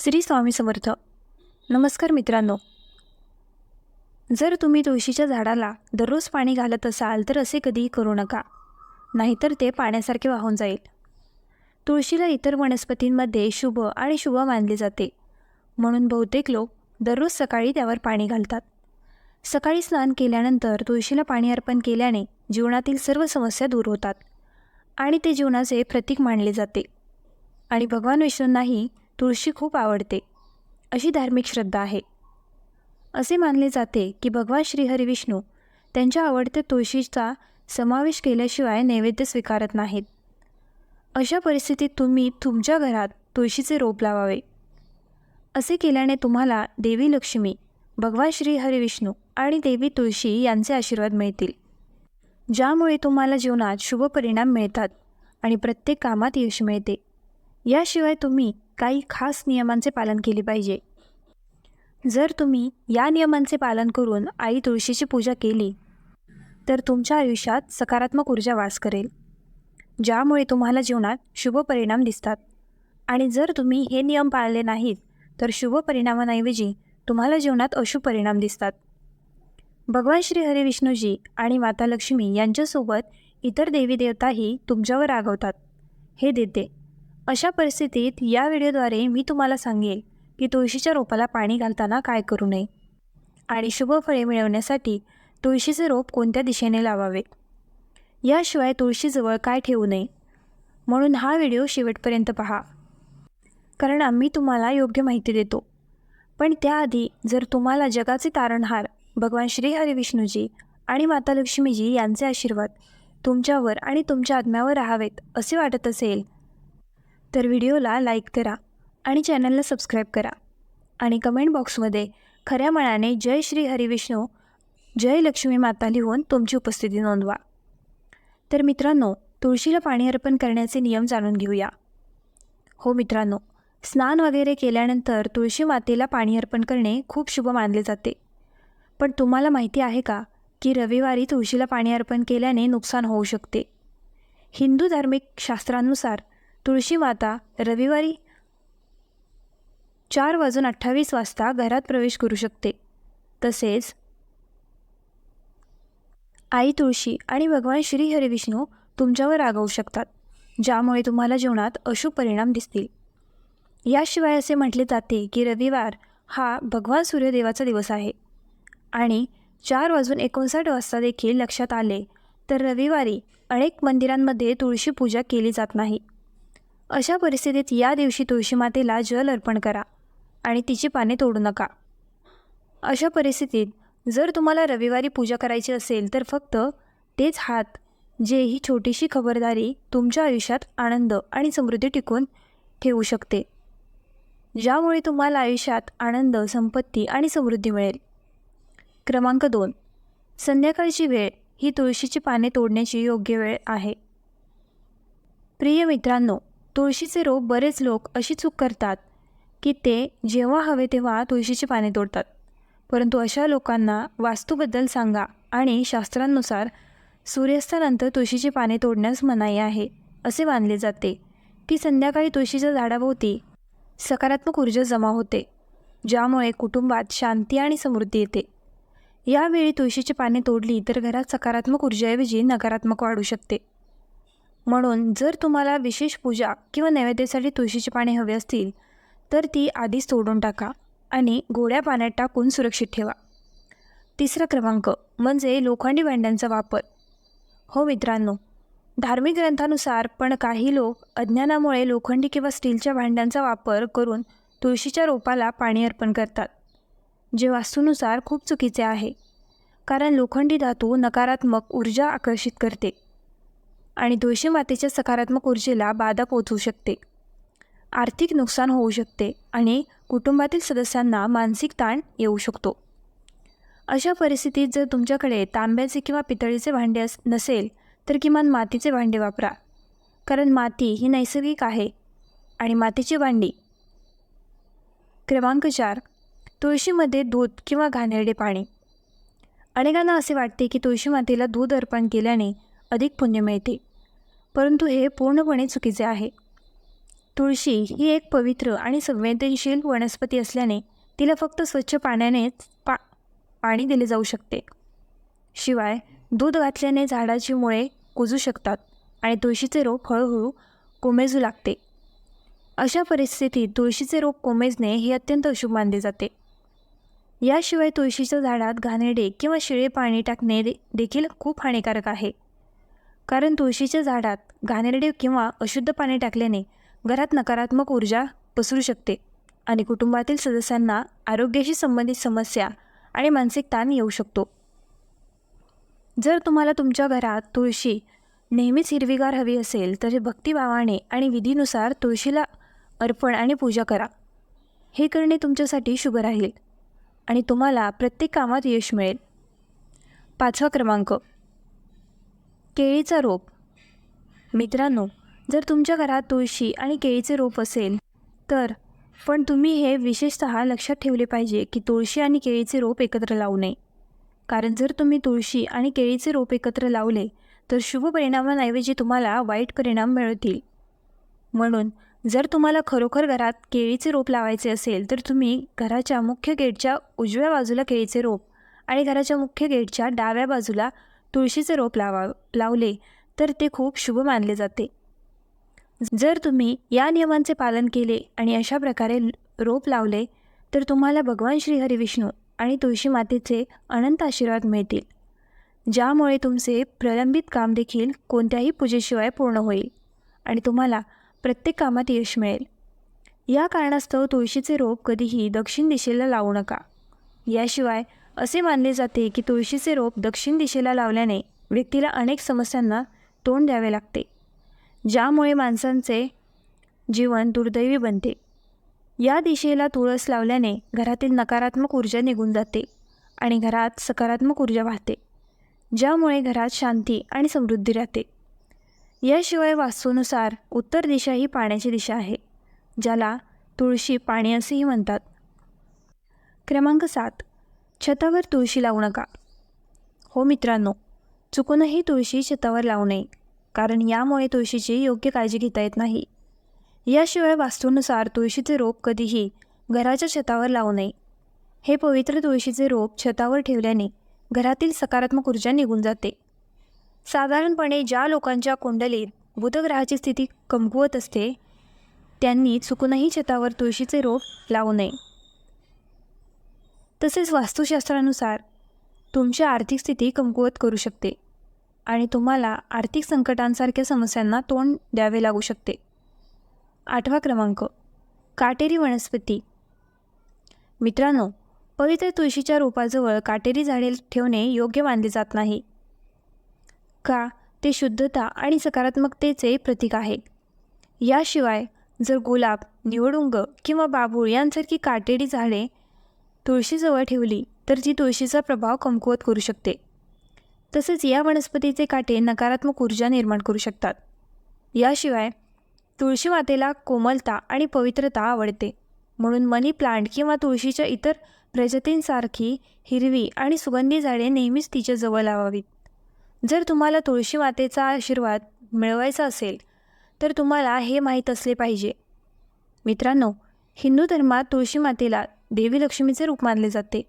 श्री स्वामी समर्थ. नमस्कार मित्रांनो. जर तुम्ही तुळशीच्या झाडाला दररोज पाणी घालत असाल तर असे कधीही करू नका. नाहीतर ते पाण्यासारखे वाहून जाईल. तुळशीला इतर वनस्पतींमध्ये शुभ आणि शुभ मानले जाते. म्हणून बहुतेक लोक दररोज सकाळी त्यावर पाणी घालतात. सकाळी स्नान केल्यानंतर तुळशीला पाणी अर्पण केल्याने जीवनातील सर्व समस्या दूर होतात आणि ते जीवनाचे प्रतीक मानले जाते. आणि भगवान विष्णूंनाही तुळशी खूप आवडते. अशी धार्मिक श्रद्धा आहे. असे मानले जाते की भगवान श्रीहरी विष्णू त्यांच्या आवडत्या तुळशीचा समावेश केल्याशिवाय नैवेद्य स्वीकारत नाहीत. अशा परिस्थितीत तुम्ही तुमच्या घरात तुळशीचे रोप लावावे. असे केल्याने तुम्हाला देवी लक्ष्मी भगवान श्री हरिविष्णू आणि देवी तुळशी यांचे आशीर्वाद मिळतील. ज्यामुळे तुम्हाला जीवनात शुभ परिणाम मिळतात आणि प्रत्येक कामात यश मिळते. याशिवाय तुम्ही काही खास नियमांचे पालन केले पाहिजे. जर तुम्ही या नियमांचे पालन करून आई तुळशीची पूजा केली तर तुमच्या आयुष्यात सकारात्मक ऊर्जा वास करेल. ज्यामुळे तुम्हाला जीवनात शुभ परिणाम दिसतात. आणि जर तुम्ही हे नियम पाळले नाहीत तर शुभ परिणामांऐवजी तुम्हाला जीवनात अशुभ परिणाम दिसतात. भगवान श्री हरी विष्णूजी आणि माता लक्ष्मी यांच्यासोबत इतर देवी देवताही तुमच्यावर रागवतात. हे देते. अशा परिस्थितीत या व्हिडिओद्वारे मी तुम्हाला सांगेल की तुळशीच्या रोपाला पाणी घालताना काय करू नये आणि शुभ फळे मिळवण्यासाठी तुळशीचे रोप कोणत्या दिशेने लावावे? याशिवाय तुळशीजवळ काय ठेवू नये? म्हणून हा व्हिडिओ शेवटपर्यंत पहा. कारण आम्ही तुम्हाला योग्य माहिती देतो. पण त्याआधी जर तुम्हाला जगाचे तारणहार भगवान श्री हरी विष्णूजी आणि माता लक्ष्मीजी यांचे आशीर्वाद तुमच्यावर आणि तुमच्या आत्म्यावर राहावेत असे वाटत असेल तर व्हिडिओला लाईक करा आणि चॅनलला सबस्क्राईब करा. आणि कमेंट बॉक्समध्ये खऱ्या मनाने जय श्री हरिविष्णू जय लक्ष्मी माता लिहून तुमची उपस्थिती नोंदवा. तर मित्रांनो तुळशीला पाणी अर्पण करण्याचे नियम जाणून घेऊया. हो मित्रांनो स्नान वगैरे केल्यानंतर तुळशी मातेला पाणी अर्पण करणे खूप शुभ मानले जाते. पण तुम्हाला माहिती आहे का की रविवारी तुळशीला पाणी अर्पण केल्याने नुकसान होऊ शकते? हिंदू धार्मिक शास्त्रानुसार तुळशी माता रविवारी चार वाजून अठ्ठावीस वाजता घरात प्रवेश करू शकते. तसेच आई तुळशी आणि भगवान श्री हरिविष्णू तुमच्यावर रागवू शकतात ज्यामुळे तुम्हाला जीवनात अशुभ परिणाम दिसतील. याशिवाय असे म्हटले जाते की रविवार हा भगवान सूर्यदेवाचा दिवस आहे आणि चार वाजून एकोणसाठ वाजता देखील लक्षात आले तर रविवारी अनेक मंदिरांमध्ये तुळशी पूजा केली जात नाही. अशा परिस्थितीत या दिवशी तुळशी मातेला जल अर्पण करा आणि तिची पाने तोडू नका. अशा परिस्थितीत जर तुम्हाला रविवारी पूजा करायची असेल तर फक्त तेच हात जे ही छोटीशी खबरदारी तुमच्या आयुष्यात आनंद आणि समृद्धी टिकून ठेवू शकते. ज्यामुळे तुम्हाला आयुष्यात आनंद संपत्ती आणि समृद्धी मिळेल. क्रमांक दोन. संध्याकाळची वेळ ही तुळशीची पाने तोडण्याची योग्य वेळ आहे. प्रिय मित्रांनो तुळशीचे रोप बरेच लोक अशी चूक करतात की ते जेव्हा हवे तेव्हा तुळशीची पाने तोडतात. परंतु अशा लोकांना वास्तूबद्दल सांगा आणि शास्त्रांनुसार सूर्यास्तानंतर तुळशीची पाने तोडण्यास मनाई आहे असे मानले जाते. की संध्याकाळी तुळशीच्या झाडाभोवती सकारात्मक ऊर्जा जमा होते ज्यामुळे कुटुंबात शांती आणि समृद्धी येते. यावेळी तुळशीची पाने तोडली तर घरात सकारात्मक ऊर्जेऐवजी नकारात्मक वाढू शकते. म्हणून जर तुम्हाला विशेष पूजा किंवा नैवेद्यासाठी तुळशीची पाने हवी असतील तर ती आधीच तोडून टाका आणि गोड्या पाण्यात टाकून सुरक्षित ठेवा. तिसरा क्रमांक म्हणजे लोखंडी भांड्यांचा वापर. हो मित्रांनो धार्मिक ग्रंथानुसार पण काही लोक अज्ञानामुळे लोखंडी किंवा स्टीलच्या भांड्यांचा वापर करून तुळशीच्या रोपाला पाणी अर्पण करतात जे वास्तूनुसार खूप चुकीचे आहे कारण लोखंडी धातू नकारात्मक ऊर्जा आकर्षित करते. आणि तुळशी मातेच्या सकारात्मक ऊर्जेला बाधा पोचवू शकते. आर्थिक नुकसान होऊ शकते आणि कुटुंबातील सदस्यांना मानसिक ताण येऊ शकतो. अशा परिस्थितीत जर तुमच्याकडे तांब्याचे किंवा पितळीचे भांडे अस नसेल तर किमान मातीचे भांडे वापरा. कारण माती ही नैसर्गिक आहे आणि मातीची भांडी. क्रमांक चार. तुळशीमध्ये दूध किंवा घाणेरडे पाणी. अनेकांना असे वाटते की तुळशी मातेला दूध अर्पण केल्याने अधिक पुण्य मिळते. परंतु हे पूर्णपणे चुकीचे आहे. तुळशी ही एक पवित्र आणि संवेदनशील वनस्पती असल्याने तिला फक्त स्वच्छ पाण्यानेच पा पाणी दिले जाऊ शकते. शिवाय दूध घातल्याने झाडाची मुळे कुजू शकतात आणि तुळशीचे रोप हळूहळू कोमेजू लागते. अशा परिस्थितीत तुळशीचे रोप कोमेजणे हे अत्यंत अशुभ मानले जाते. याशिवाय तुळशीच्या झाडात घाणेरडे किंवा शिळे पाणी टाकणे दे देखील खूप हानिकारक आहे. कारण तुळशीच्या झाडात घाणेरडे किंवा अशुद्ध पाणी टाकल्याने घरात नकारात्मक ऊर्जा पसरू शकते आणि कुटुंबातील सदस्यांना आरोग्याशी संबंधित समस्या आणि मानसिक ताण येऊ शकतो. जर तुम्हाला तुमच्या घरात तुळशी नेहमीच हिरवीगार हवी असेल तर भक्तिभावाने आणि विधीनुसार तुळशीला अर्पण आणि पूजा करा. हे करणे तुमच्यासाठी शुभ राहील आणि तुम्हाला प्रत्येक कामात यश मिळेल. पाचवा क्रमांक. केळीचा रोप. मित्रांनो जर तुमच्या घरात तुळशी आणि केळीचे रोप असेल तर पण तुम्ही हे विशेषत लक्षात ठेवले पाहिजे की तुळशी आणि केळीचे रोप एकत्र लावू नये. कारण जर तुम्ही तुळशी आणि केळीचे रोप एकत्र लावले तर शुभ परिणामांऐवजी तुम्हाला वाईट परिणाम मिळतील. म्हणून जर तुम्हाला खरोखर घरात केळीचे रोप लावायचे असेल तर तुम्ही घराच्या मुख्य गेटच्या उजव्या बाजूला केळीचे रोप आणि घराच्या मुख्य गेटच्या डाव्या बाजूला तुळशीचे रोप लावा लावले तर ते खूप शुभ मानले जाते. जर तुम्ही या नियमांचे पालन केले आणि अशा प्रकारे रोप लावले तर तुम्हाला भगवान श्री विष्णू आणि तुळशी मातेचे अनंत आशीर्वाद मिळतील ज्यामुळे तुमचे प्रलंबित काम देखील कोणत्याही पूजेशिवाय पूर्ण होईल आणि तुम्हाला प्रत्येक कामात यश मिळेल. या कारणास्तव तुळशीचे रोप कधीही दक्षिण दिशेला लावू नका. याशिवाय असे मानले जाते की तुळशीचे रोप दक्षिण दिशेला लावल्याने व्यक्तीला अनेक समस्यांना तोंड द्यावे लागते ज्यामुळे माणसांचे जीवन दुर्दैवी बनते. या दिशेला तुळस लावल्याने घरातील नकारात्मक ऊर्जा निघून जाते आणि घरात सकारात्मक ऊर्जा वाहते ज्यामुळे घरात शांती आणि समृद्धी राहते. याशिवाय वास्तूनुसार उत्तर दिशा ही पाण्याची दिशा आहे ज्याला तुळशी पाणी असेही म्हणतात. क्रमांक सात. छतावर तुळशी लावू नका. हो मित्रांनो चुकूनही तुळशी छतावर लावू नये कारण यामुळे तुळशीची योग्य काळजी घेता येत नाही. याशिवाय वास्तूनुसार तुळशीचे रोप कधीही घराच्या छतावर लावू नये. हे पवित्र तुळशीचे रोप छतावर ठेवल्याने घरातील सकारात्मक ऊर्जा निघून जाते. साधारणपणे ज्या लोकांच्या कुंडलीत बुधग्रहाची स्थिती कमकुवत असते त्यांनी चुकूनही छतावर तुळशीचे रोप लावू नये. तसेच वास्तुशास्त्रानुसार तुमची आर्थिक स्थिती कमकुवत करू शकते आणि तुम्हाला आर्थिक संकटांसारख्या समस्यांना तोंड द्यावे लागू शकते. आठवा क्रमांक काटेरी वनस्पती. मित्रांनो पवित्र तुळशीच्या रोपाजवळ काटेरी झाडे ठेवणे योग्य मानले जात नाही. का? ते शुद्धता आणि सकारात्मकतेचे प्रतीक आहे. याशिवाय जर गुलाब निवडुंग किंवा बाबूळ यांसारखी काटेरी झाडे तुळशीजवळ ठेवली तर ती तुळशीचा प्रभाव कमकुवत करू शकते. तसेच या वनस्पतीचे काटे नकारात्मक ऊर्जा निर्माण करू शकतात. याशिवाय तुळशी मातेला कोमलता आणि पवित्रता आवडते. म्हणून मनी प्लांट किंवा तुळशीच्या इतर प्रजातींसारखी हिरवी आणि सुगंधी झाडे नेहमीच तिच्या जवळ लावावीत. जर तुम्हाला तुळशी मातेचा आशीर्वाद मिळवायचा असेल तर तुम्हाला हे माहीत असले पाहिजे. मित्रांनो हिंदू धर्मात तुळशी मातेला देवी लक्ष्मीचे रूप मानले जाते.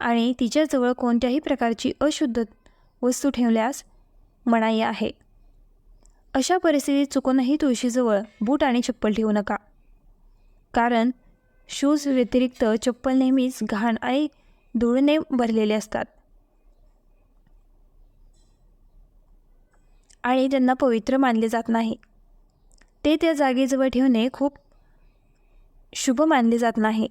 आणि तिच्याजवळ कोणत्याही प्रकारची अशुद्ध वस्तू ठेवल्यास मनाई आहे. अशा परिस्थितीत चुकूनही तुळशीजवळ बूट आणि चप्पल ठेवू नका. कारण शूज व्यतिरिक्त चप्पल नेहमीच घाण आणि धुळने भरलेले असतात. आणि त्यांना पवित्र मानले जात नाही. ते त्या जागेजवळ ठेवणे खूप शुभ मानले जात नाही.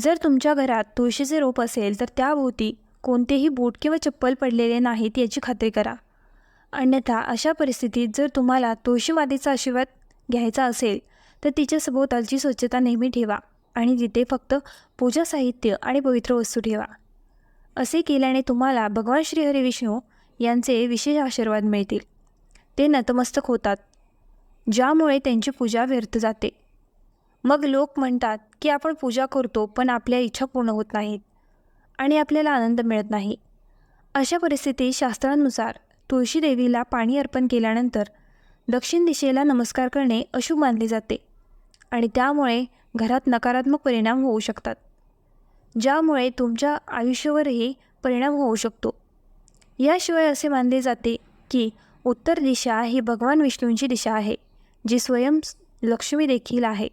जर तुमच्या घरात तुळशीचे रोप असेल तर त्याभोवती कोणतेही बूट किंवा चप्पल पडलेले नाहीत याची खात्री करा. अन्यथा अशा परिस्थितीत जर तुम्हाला तुळशीवादीचा आशीर्वाद घ्यायचा असेल तर तिच्या सभोवतालची स्वच्छता नेहमी ठेवा आणि तिथे फक्त पूजा साहित्य आणि पवित्र वस्तू ठेवा. असे केल्याने तुम्हाला भगवान श्रीहरी विष्णू यांचे विशेष आशीर्वाद मिळतील. ते नतमस्तक होतात ज्यामुळे त्यांची पूजा व्यर्थ जाते. मग लोक म्हणतात की आपण पूजा करतो पण आपल्या इच्छा पूर्ण होत नाहीत आणि आपल्याला आनंद मिळत नाही. अशा परिस्थितीत शास्त्रांनुसार तुळशी देवीला पाणी अर्पण केल्यानंतर दक्षिण दिशेला नमस्कार करणे अशुभ मानले जाते आणि त्यामुळे घरात नकारात्मक परिणाम होऊ शकतात ज्यामुळे तुमच्या आयुष्यावरही परिणाम होऊ शकतो. याशिवाय असे मानले जाते की उत्तर दिशा ही भगवान विष्णूंची दिशा आहे जी स्वयं लक्ष्मी देखील आहे.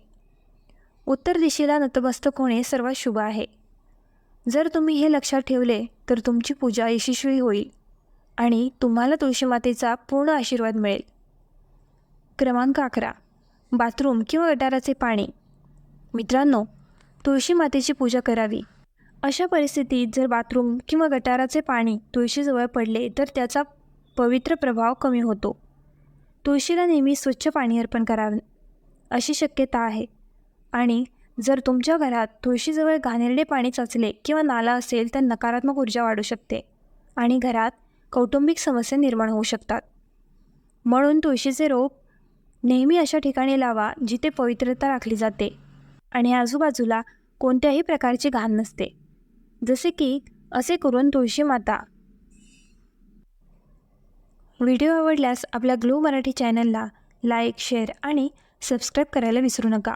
उत्तर दिशेला नतमस्तक होणे सर्वात शुभ आहे. जर तुम्ही हे लक्षात ठेवले तर तुमची पूजा यशस्वी होईल आणि तुम्हाला तुळशी मातेचा पूर्ण आशीर्वाद मिळेल. क्रमांक अकरा. बाथरूम किंवा गटाराचे पाणी. मित्रांनो तुळशी मातेची पूजा करावी. अशा परिस्थितीत जर बाथरूम किंवा गटाराचे पाणी तुळशीजवळ पडले तर त्याचा पवित्र प्रभाव कमी होतो. तुळशीला नेहमी स्वच्छ पाणी अर्पण करावे अशी शक्यता आहे. आणि जर तुमच्या घरात तुळशीजवळ घाणेरडे पाणी साचले किंवा नाला असेल तर नकारात्मक ऊर्जा वाढू शकते आणि घरात कौटुंबिक समस्या निर्माण होऊ शकतात. म्हणून तुळशीचे रोप नेहमी अशा ठिकाणी लावा जिथे पवित्रता राखली जाते आणि आजूबाजूला कोणत्याही प्रकारची घाण नसते. जसे की असे करून तुळशी माता. व्हिडिओ आवडल्यास आपल्या ग्लो मराठी चॅनलला लाईक शेअर आणि सबस्क्राईब करायला विसरू नका.